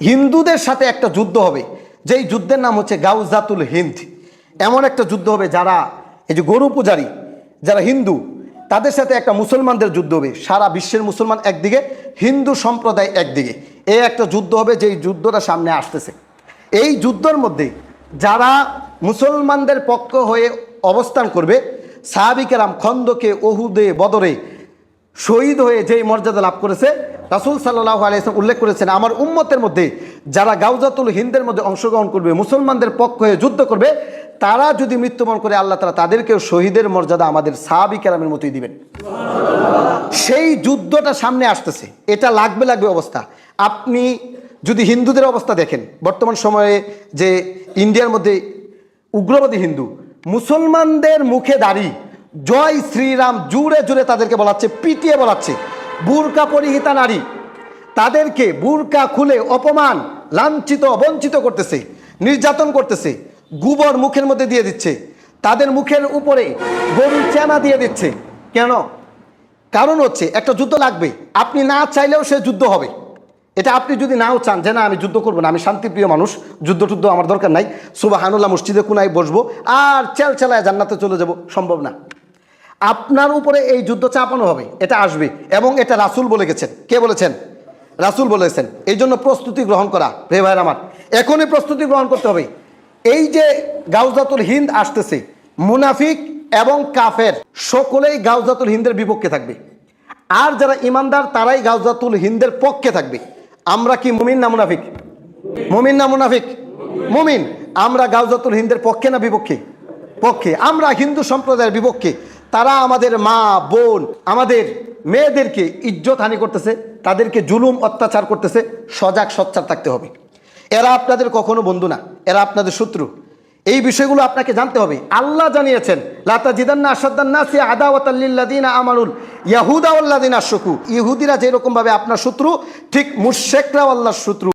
হিন্দুদের সাথে একটা যুদ্ধ হবে। যেই যুদ্ধের নাম হচ্ছে গাউজাতুল হিন্দ। এমন একটা যুদ্ধ হবে যারা, এই যে গরু পূজারী, যারা হিন্দু, তাদের সাথে একটা মুসলমানদের যুদ্ধ হবে। সারা বিশ্বের মুসলমান একদিকে, হিন্দু সম্প্রদায় একদিকে। এই একটা যুদ্ধ হবে যেই যুদ্ধটা সামনে আসতেছে। এই যুদ্ধের মধ্যে যারা মুসলমানদের পক্ষ হয়ে অবস্থান করবে, সাহাবিকেরাম খন্দকে, ওহুদে, বদরে শহীদ হয়ে যেই মর্যাদা লাভ করেছে, রাসুল সাল্লাহ আলিয়াম উল্লেখ করেছেন, আমার উম্মতের মধ্যে যারা গাউজাতুল হিন্দের মধ্যে অংশগ্রহণ করবে, মুসলমানদের পক্ষ হয়ে যুদ্ধ করবে, তারা যদি মৃত্যুবরণ করে আল্লাহ তালা তাদেরকেও শহীদের মর্যাদা আমাদের সাহাবি কেরামের মতোই দিবেন। সেই যুদ্ধটা সামনে আসতেছে, এটা লাগবে লাগবে অবস্থা। আপনি যদি হিন্দুদের অবস্থা দেখেন, বর্তমান সময়ে যে ইন্ডিয়ার মধ্যে উগ্রবাদী হিন্দু, মুসলমানদের মুখে দাঁড়ি জয় শ্রীরাম জুড়ে জুড়ে তাদেরকে বলাচ্ছে, পিটিয়ে বলাচ্ছে। বুরকা পরিহিতা নারী, তাদেরকে বুরকা খুলে অপমান, লাঞ্ছিত বঞ্চিত করতেছে, নির্যাতন করতেছে, গোবর মুখের মধ্যে দিয়ে দিচ্ছে, তাদের মুখের উপরে গরু চেনা দিয়ে দিচ্ছে। কেন? কারণ হচ্ছে একটা যুদ্ধ লাগবে, আপনি না চাইলেও সে যুদ্ধ হবে। এটা আপনি যদি নাও চান যে না, আমি যুদ্ধ করব না, আমি শান্তিপ্রিয় মানুষ, যুদ্ধ টুদ্ধ আমার দরকার নাই, সুবাহানুল্লাহ মসজিদে কোনায় বসবো, আর চেল চেলায় জান্নাতে চলে যাব, সম্ভব না। আপনার উপরে এই যুদ্ধ চাপানো হবে, এটা আসবে। এবং এটা রাসুল বলে গেছেন। কে বলেছেন? রাসুল বলেছেন এই জন্য প্রস্তুতি গ্রহণ করা, রে ভাইয়ের আমার। এখনই প্রস্তুতি গ্রহণ করতে হবে। এই যে গাউজাতুল হিন্দ আসতেছে, মুনাফিক এবং কাফের, সকলেই গাউজাতুল হিন্দের বিপক্ষে থাকবে। আর যারা ইমানদার, তারাই গাউজাতুল হিন্দের পক্ষে থাকবে। আমরা কি মুমিন না মুনাফিক? মুমিন না মুনাফিক? মুমিন। আমরা গাউজাতুল হিন্দের পক্ষে না বিপক্ষে? পক্ষে। আমরা হিন্দু সম্প্রদায়ের বিপক্ষে। তারা আমাদের মা, বোন, আমাদের মেয়েদেরকে ইজ্জত হানি করতেছে, তাদেরকে জুলুম, অত্যাচার করতেছে, সজাগ সচ্চার থাকতে হবে। এরা আপনাদের কখনো বন্ধু না, এরা আপনাদের শত্রু। এই বিষয়গুলো আপনাকে জানতে হবে। আল্লাহ জানিয়েছেন লাতা জিদান্না আসাদ্দান্না সে আদাওয়াতাল্লিল্লাদিনা আমানুল ইয়াহুদা আল্লাদিন আশকু ইহুদিরা যেরকমভাবে আপনার শত্রু, ঠিক মুশেকরাও আল্লাহর শত্রু।